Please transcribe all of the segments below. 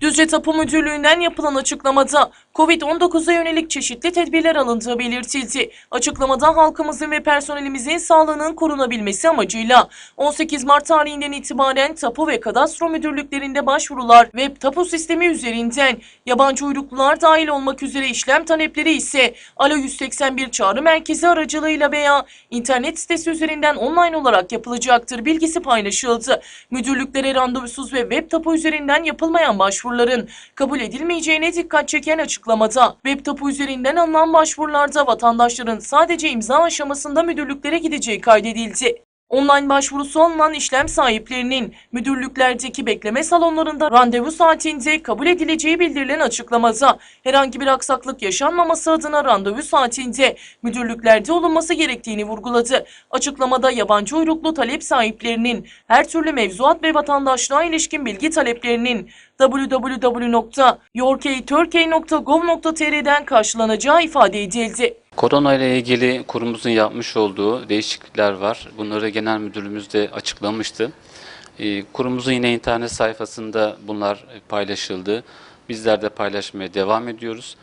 Düzce Tapu Müdürlüğü'nden yapılan açıklamada COVID-19'a yönelik çeşitli tedbirler alındığı belirtildi. Açıklamada halkımızın ve personelimizin sağlığının korunabilmesi amacıyla 18 Mart tarihinden itibaren Tapu ve Kadastro Müdürlüklerinde başvurular web tapu sistemi üzerinden yabancı uyruklular dahil olmak üzere işlem talepleri ise Alo 181 çağrı merkezi aracılığıyla veya internet sitesi üzerinden online olarak yapılacaktır bilgisi paylaşıldı. Müdürlüklere randevusuz ve web tapu üzerinden yapılmayan başvuruların kabul edilmeyeceğine dikkat çeken açıklamada web tapu üzerinden alınan başvurularda vatandaşların sadece imza aşamasında müdürlüklere gideceği kaydedildi. Online başvurusu alınan işlem sahiplerinin müdürlüklerdeki bekleme salonlarında randevu saatinde kabul edileceği bildirilen açıklamada herhangi bir aksaklık yaşanmaması adına randevu saatinde müdürlüklerde olunması gerektiğini vurguladı. Açıklamada yabancı uyruklu talep sahiplerinin her türlü mevzuat ve vatandaşlığa ilişkin bilgi taleplerinin www.yourkturkey.gov.tr'den karşılanacağı ifade edildi. Korona ile ilgili kurumumuzun yapmış olduğu değişiklikler var. Bunları genel müdürlüğümüz de açıklamıştı. Ee, Kurumumuzun yine internet sayfasında bunlar paylaşıldı. Bizler de paylaşmaya devam ediyoruz.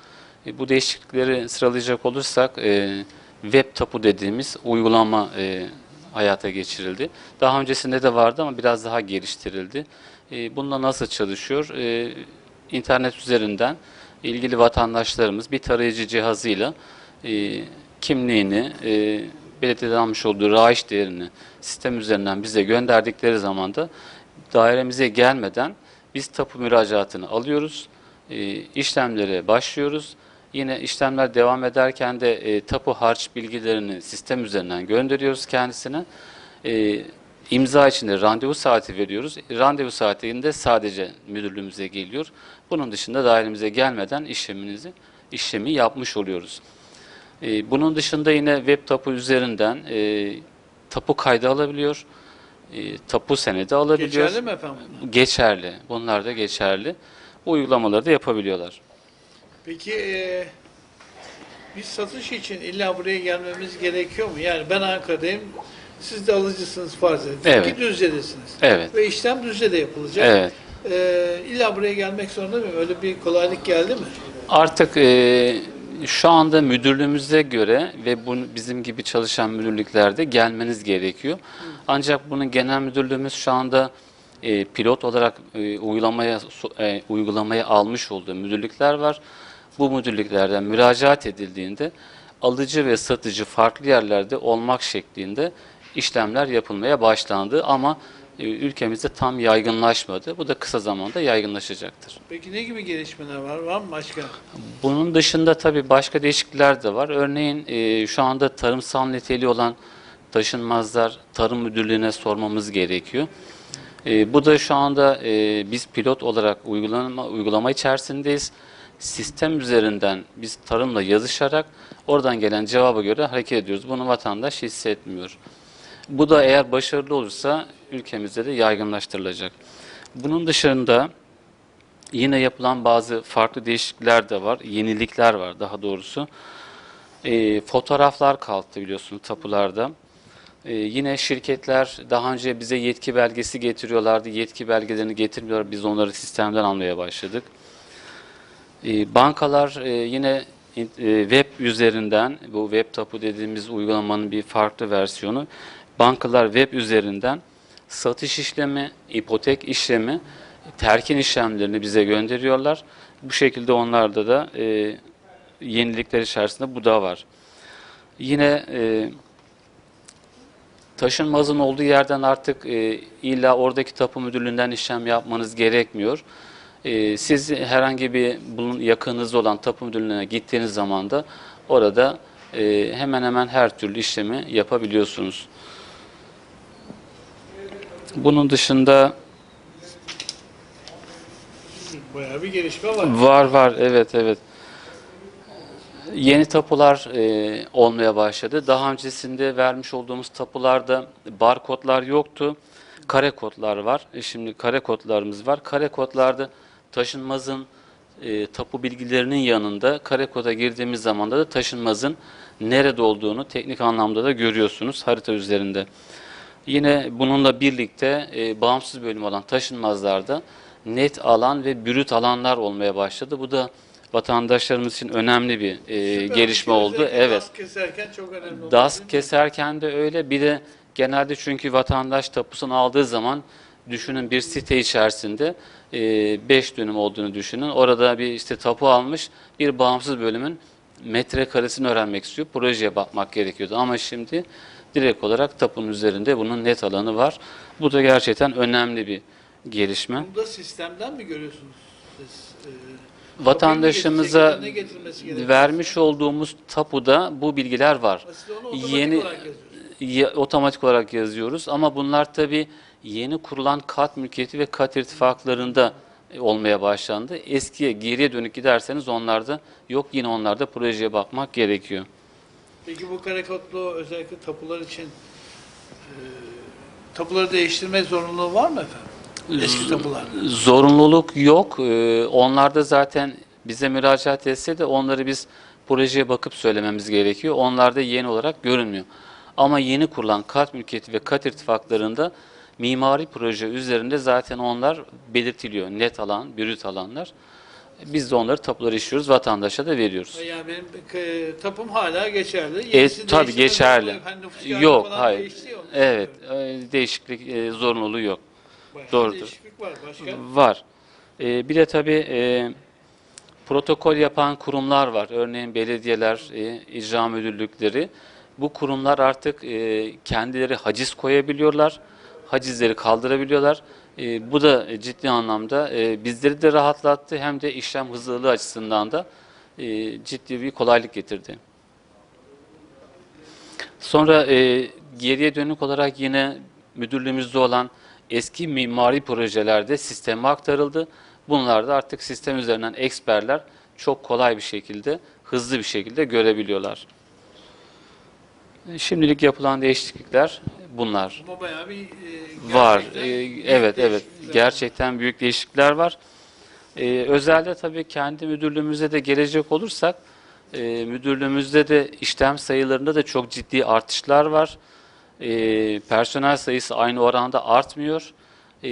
E, Bu değişiklikleri sıralayacak olursak e, web tapu dediğimiz uygulama e, hayata geçirildi. Daha öncesinde de vardı ama biraz daha geliştirildi. E, nasıl çalışıyor? E, İnternet üzerinden ilgili vatandaşlarımız bir tarayıcı cihazıyla e, kimliğini, e, belediyeden almış olduğu raiş değerini sistem üzerinden bize gönderdikleri zaman da dairemize gelmeden biz tapu müracaatını alıyoruz, e, işlemlere başlıyoruz. Yine işlemler devam ederken de e, tapu harç bilgilerini sistem üzerinden gönderiyoruz kendisine. E, imza için de randevu saati veriyoruz. Randevu saatinde sadece müdürlüğümüze geliyor. Bunun dışında dairemize gelmeden işleminizi işlemi yapmış oluyoruz. E, bunun dışında yine web tapu üzerinden e, tapu kaydı alabiliyor, e, tapu senedi alabiliyor. Geçerli mi efendim? Geçerli. Bunlar da geçerli. Bu uygulamaları da yapabiliyorlar. Peki e, biz satış için illa buraya gelmemiz gerekiyor mu? Yani ben Ankara'dayım, siz de alıcısınız farz edin. Evet. Ki Düzce'desiniz. Evet. Ve işlem Düzce'de yapılacak. Evet. E, illa buraya gelmek zorunda mıyım? Öyle bir kolaylık geldi mi? Artık e, şu anda müdürlüğümüze göre ve bunu bizim gibi çalışan müdürlüklerde gelmeniz gerekiyor. Ancak bunun genel müdürlüğümüz şu anda e, pilot olarak e, uygulamaya e, uygulamaya almış olduğu müdürlükler var. Bu müdürlüklerden müracaat edildiğinde alıcı ve satıcı farklı yerlerde olmak şeklinde işlemler yapılmaya başlandı ama e, ülkemizde tam yaygınlaşmadı. Bu da kısa zamanda yaygınlaşacaktır. Peki ne gibi gelişmeler var? Var mı başka? Bunun dışında tabii başka değişiklikler de var. Örneğin e, şu anda tarımsal niteliği olan taşınmazlar Tarım Müdürlüğü'ne sormamız gerekiyor. E, bu da şu anda e, biz pilot olarak uygulama, uygulama içerisindeyiz. Sistem üzerinden biz tarımla yazışarak oradan gelen cevaba göre hareket ediyoruz. Bunu vatandaş hissetmiyor. Bu da eğer başarılı olursa ülkemizde de yaygınlaştırılacak. Bunun dışında Yine yapılan bazı farklı değişiklikler de var, yenilikler var daha doğrusu. E, fotoğraflar kalktı biliyorsunuz tapularda. E, yine şirketler daha önce bize yetki belgesi getiriyorlardı. Yetki belgelerini getirmiyorlar. Biz onları sistemden almaya başladık. E, bankalar e, yine in- e, web üzerinden, bu web tapu dediğimiz uygulamanın bir farklı versiyonu. Bankalar web üzerinden satış işlemi, ipotek işlemi, terkin işlemlerini bize gönderiyorlar. Bu şekilde onlarda da e, yenilikler içerisinde bu da var. Yine e, taşınmazın olduğu yerden artık e, illa oradaki tapu müdürlüğünden işlem yapmanız gerekmiyor. E, siz herhangi bir bunun yakınınızda olan tapu müdürlüğüne gittiğiniz zaman da orada e, hemen hemen her türlü işlemi yapabiliyorsunuz. Bunun dışında Bayağı bir gelişme var. Var var evet evet. Yeni tapular e, olmaya başladı. Daha öncesinde vermiş olduğumuz tapularda barkodlar yoktu. Kare kodlar var. E, şimdi kare kodlarımız var. Kare kodlarda taşınmazın e, tapu bilgilerinin yanında kare koda girdiğimiz zaman da taşınmazın nerede olduğunu teknik anlamda da görüyorsunuz harita üzerinde. Yine bununla birlikte e, bağımsız bölüm olan taşınmazlarda net alan ve brüt alanlar olmaya başladı. Bu da vatandaşlarımız için önemli bir e, Süper. gelişme oldu. Özellikle Evet. DAS keserken çok önemli oldu. DAS keserken de öyle. Bir de genelde çünkü vatandaş tapusunu aldığı zaman düşünün bir site içerisinde 5 dönüm olduğunu düşünün. Orada bir işte tapu almış bir bağımsız bölümün metrekaresini öğrenmek istiyor. Projeye bakmak gerekiyordu. Ama şimdi direkt olarak tapunun üzerinde bunun net alanı var. Bu da gerçekten önemli bir gelişme. Bunu da sistemden mi görüyorsunuz siz? Ee, Vatandaşımıza vermiş olduğumuz tapuda bu bilgiler var. Otomatik Yeni olarak otomatik olarak yazıyoruz ama bunlar tabii yeni kurulan kat mülkiyeti ve kat irtifaklarında e, olmaya başlandı. Eskiye, geriye dönük giderseniz onlarda yok yine onlarda projeye bakmak gerekiyor. Peki bu kare kodlu özellikle tapular için e, tapuları değiştirme zorunluluğu var mı efendim? Eski tapularda. Zorunluluk yok. Ee, Onlarda zaten bize müracaat etse de onları biz projeye bakıp söylememiz gerekiyor. Onlarda yeni olarak görünmüyor. Ama yeni kurulan kat mülkiyeti ve kat irtifaklarında mimari proje üzerinde zaten onlar belirtiliyor. Net alan, brüt alanlar. Biz de onları tapuları işliyoruz, vatandaşa da veriyoruz. Yani benim e, tapum hala geçerli. E, Yenisi tabii geçerli. zorunluluğu- nüfus kağıdı Yok, falan hayır. değişti ya, onu Evet, söylüyorum. e, değişiklik e, zorunluluğu yok. Başka doğrudur. değişiklik var. Başka? Var. Ee, bir de tabii e, protokol yapan kurumlar var. Örneğin belediyeler, e, icra müdürlükleri. Bu kurumlar artık e, kendileri haciz koyabiliyorlar. Hacizleri kaldırabiliyorlar. E, bu da ciddi anlamda e, bizleri de rahatlattı hem de işlem hızlılığı açısından da e, ciddi bir kolaylık getirdi. Sonra e, geriye dönük olarak yine müdürlüğümüzde olan eski mimari projelerde sisteme aktarıldı. Bunlar da artık sistem üzerinden eksperler çok kolay bir şekilde, hızlı bir şekilde görebiliyorlar. Şimdilik yapılan değişiklikler bunlar. Ama bayağı bir e, Var. büyük evet, evet. Gerçekten büyük değişiklikler var. Ee, özelde tabii kendi müdürlüğümüze de gelecek olursak, e, müdürlüğümüzde de işlem sayılarında da çok ciddi artışlar var. Ee, personel sayısı aynı oranda artmıyor. Ee,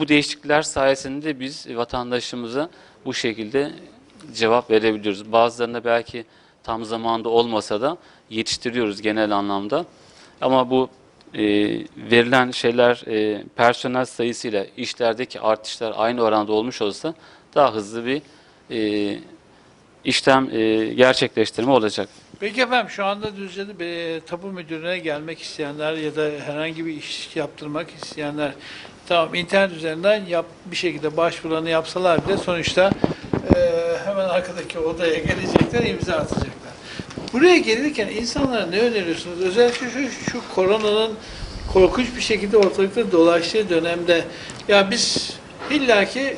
bu değişiklikler sayesinde biz vatandaşımıza bu şekilde cevap verebiliyoruz. Bazılarına belki tam zamanda olmasa da yetiştiriyoruz genel anlamda. Ama bu e, verilen şeyler e, personel sayısıyla işlerdeki artışlar aynı oranda olmuş olsa daha hızlı bir e, işlem e, gerçekleştirme olacak. Peki efendim şu anda Düzce'de bir tapu müdürlüğüne gelmek isteyenler ya da herhangi bir iş yaptırmak isteyenler tamam internet üzerinden yap, bir şekilde başvurularını yapsalar bile sonuçta e, hemen arkadaki odaya gelecekler imza atacaklar. Buraya gelirken insanlara ne öneriyorsunuz? Özellikle şu, şu koronanın korkunç bir şekilde ortalıkta dolaştığı dönemde ya biz illaki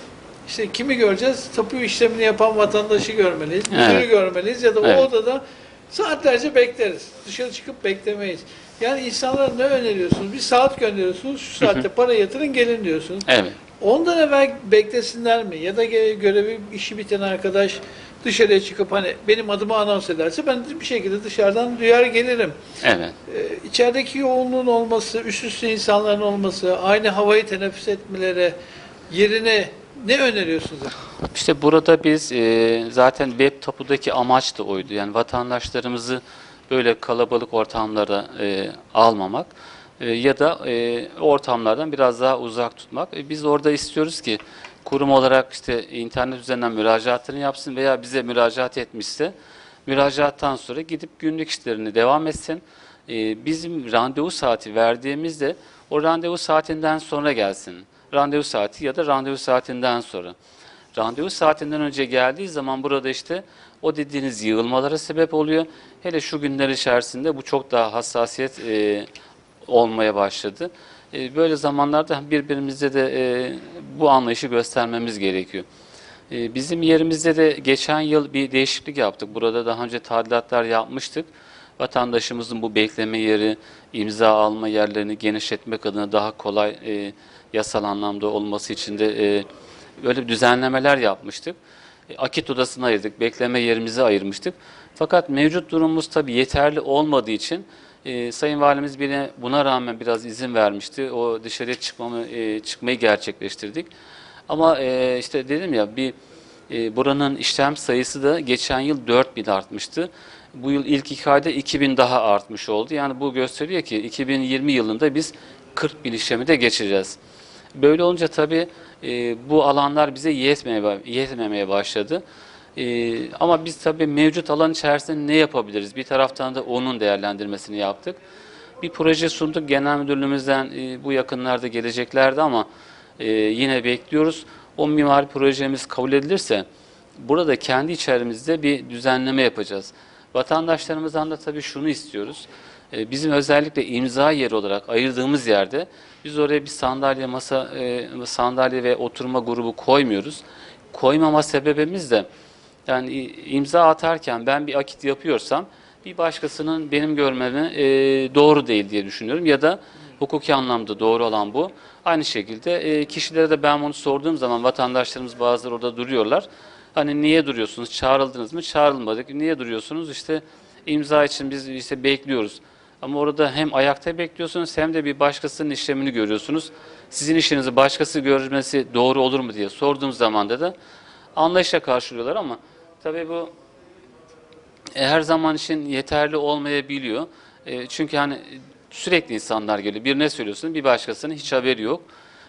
işte kimi göreceğiz? Tapu işlemini yapan vatandaşı görmeliyiz. Müdürü Evet. görmeliyiz ya da Evet. o odada saatlerce bekleriz. Dışarı çıkıp beklemeyiz. Yani insanlara ne öneriyorsunuz? Bir saat gönderiyorsunuz. Şu saatte para yatırın gelin diyorsunuz. Evet. Ondan evvel beklesinler mi? Ya da görevi işi biten arkadaş dışarıya çıkıp hani benim adımı anons ederse ben bir şekilde dışarıdan duyar gelirim. Evet. Ee, içerideki yoğunluğun olması, üst üste insanların olması, aynı havayı teneffüs etmeleri yerine ne öneriyorsunuz? İşte burada biz e, zaten web tapudaki amaç da oydu. Yani vatandaşlarımızı böyle kalabalık ortamlara e, almamak e, ya da e, ortamlardan biraz daha uzak tutmak. E, biz orada istiyoruz ki kurum olarak işte internet üzerinden müracaatını yapsın veya bize müracaat etmişse müracaattan sonra gidip günlük işlerini devam etsin. E, bizim randevu saati verdiğimizde o randevu saatinden sonra gelsin. Randevu saati ya da randevu saatinden sonra. Randevu saatinden önce geldiği zaman burada işte o dediğiniz yığılmalara sebep oluyor. Hele şu günler içerisinde bu çok daha hassasiyet e, olmaya başladı. E, böyle zamanlarda birbirimize de e, bu anlayışı göstermemiz gerekiyor. E, bizim yerimizde de geçen yıl bir değişiklik yaptık. Burada daha önce tadilatlar yapmıştık. Vatandaşımızın bu bekleme yeri, imza alma yerlerini genişletmek adına daha kolay e, yasal anlamda olması için de e, böyle düzenlemeler yapmıştık. E, Akit odasını ayırdık, bekleme yerimizi ayırmıştık. Fakat mevcut durumumuz tabii yeterli olmadığı için E, Sayın Valimiz bile buna rağmen biraz izin vermişti. O dışarıya çıkmamı e, çıkmayı gerçekleştirdik. Ama e, işte dedim ya bir e, buranın işlem sayısı da geçen yıl 4000 artmıştı. Bu yıl ilk iki ayda 2000 daha artmış oldu. Yani bu gösteriyor ki 2020 yılında biz 40 bin işlemi de geçeceğiz. Böyle olunca tabii e, bu alanlar bize yetmeye, yetmemeye başladı. E, ama biz tabii mevcut alan içerisinde ne yapabiliriz? Bir taraftan da onun değerlendirmesini yaptık. Bir proje sunduk genel müdürlüğümüzden e, bu yakınlarda geleceklerdi ama e, yine bekliyoruz. O mimari projemiz kabul edilirse burada kendi içerimizde bir düzenleme yapacağız. Vatandaşlarımızdan da tabii şunu istiyoruz. E, Bizim özellikle imza yeri olarak ayırdığımız yerde biz oraya bir sandalye, masa, e, sandalye ve oturma grubu koymuyoruz. Koymama sebebimiz de yani imza atarken ben bir akit yapıyorsam bir başkasının benim görmemi e, doğru değil diye düşünüyorum ya da hukuki anlamda doğru olan bu. Aynı şekilde e, kişilere de ben bunu sorduğum zaman vatandaşlarımız bazıları orada duruyorlar. Hani niye duruyorsunuz? Çağrıldınız mı? Çağrılmadık. Niye duruyorsunuz? İşte imza için biz işte bekliyoruz. Ama orada hem ayakta bekliyorsunuz hem de bir başkasının işlemini görüyorsunuz. Sizin işinizi başkası görmesi doğru olur mu diye sorduğum zaman da anlayışla karşılıyorlar ama tabii bu e, her zaman için yeterli olmayabiliyor. E, çünkü hani sürekli insanlar geliyor. Bir ne söylüyorsun bir başkasının hiç haberi yok.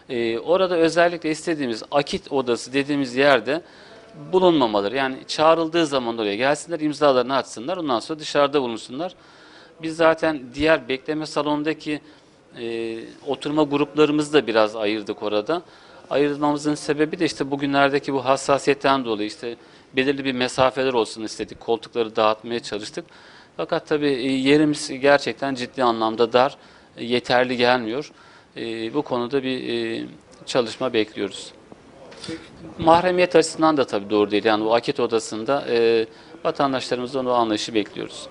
E, orada özellikle istediğimiz akit odası dediğimiz yerde bulunmamaları. Yani çağrıldığı zaman oraya gelsinler, imzalarını atsınlar, ondan sonra dışarıda bulunsunlar. Biz zaten diğer bekleme salonundaki e, oturma gruplarımızı da biraz ayırdık orada. Ayırmamızın sebebi de işte bugünlerdeki bu hassasiyetten dolayı işte belirli bir mesafeler olsun istedik. Koltukları dağıtmaya çalıştık. Fakat tabii e, yerimiz gerçekten ciddi anlamda dar, e, yeterli gelmiyor. E, bu konuda bir çalışma bekliyoruz. Mahremiyet açısından da tabii doğru değil. Yani bu akit odasında vatandaşlarımızdan o anlayışı bekliyoruz.